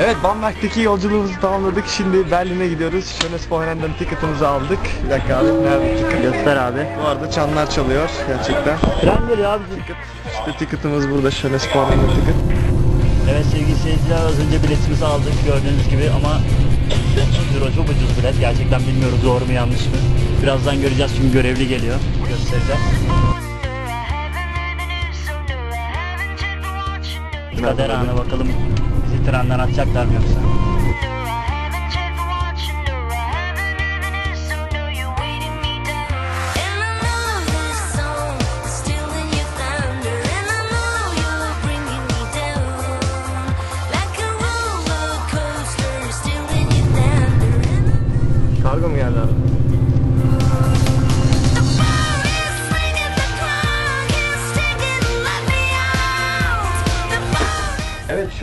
Evet Bamberg'deki yolculuğumuzu tamamladık. Şimdi Berlin'e gidiyoruz. Schönes Wochenende'den ticket'ımızı aldık. Bir dakika abi. Nerede ticket? Göster abi. Bu arada çanlar çalıyor gerçekten. Tren geliyor abi. İşte ticket'ımız burada. Schönes Wochenende ticket. Evet sevgili seyirciler az önce biletimizi aldık gördüğünüz gibi ama 30 euro çok ucuz bilet. Gerçekten bilmiyoruz doğru mu yanlış mı. Birazdan göreceğiz çünkü görevli geliyor. Göstereceğiz. Kader anı bakalım trenden atacaklar mı yoksa? Kargo mu geldi abi?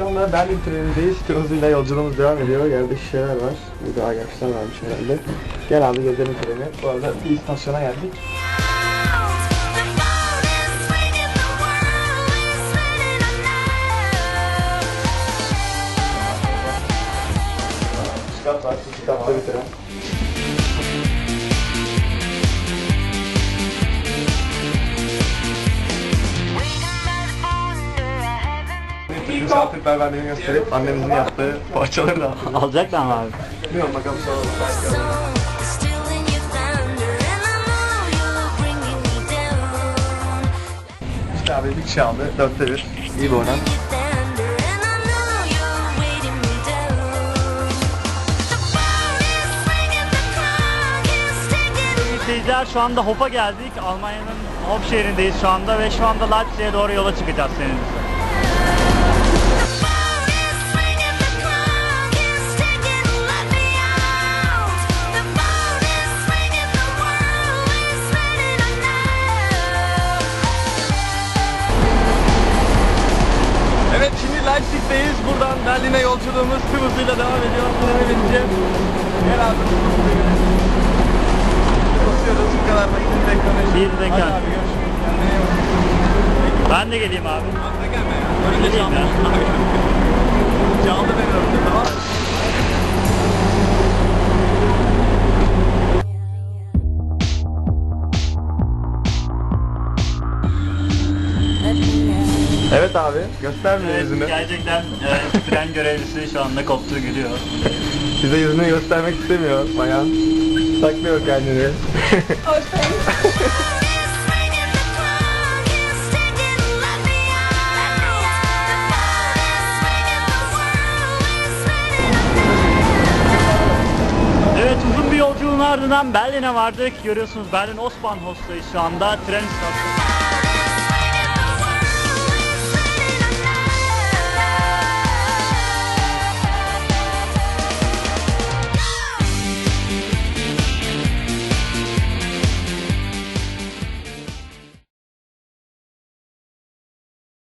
Şu anda Berlin trenindeyiz. Tır hızıyla yolculuğumuz devam ediyor. Yerde şişeler var. Burada agaçlar varmış herhalde. Gel abi gezelim treni. Bu arada bir istasyona geldik. Kat var. Katlı bir tren. Misafirperverliğini gösterip annemizin yaptığı poğaçaları da Alacaklar mı abi? Bilmiyorum bakalım sonra belki. İşte abi bir kişi aldı. Dörtte bir. İyi bir oran. Seyirciler şu anda Hop'a geldik. Almanya'nın Hop şehrindeyiz şu anda ve şu anda Leipzig'e doğru yola çıkacağız seninle. Leipzig'teyiz. Buradan Berlin'e yolculuğumuz tüm hızıyla devam ediyor. Bineceğiz. Gel abi. Basıyoruz bu kadar da iki dakika. Bir bak. Ben de geleyim abi. Hadi gelme ya. Öyle ya. Çaldı beni önümde tamam mı? Evet abi göstermiyor Evet, yüzünü. gerçekten e, tren görevlisi şu anda koptu gülüyor. Bize yüzünü göstermek istemiyor bayan. Saklıyor kendini. Evet uzun bir yolculuğun ardından Berlin'e vardık. Görüyorsunuz Berlin Osbahnhof'tayız şu anda. Tren istasyonu.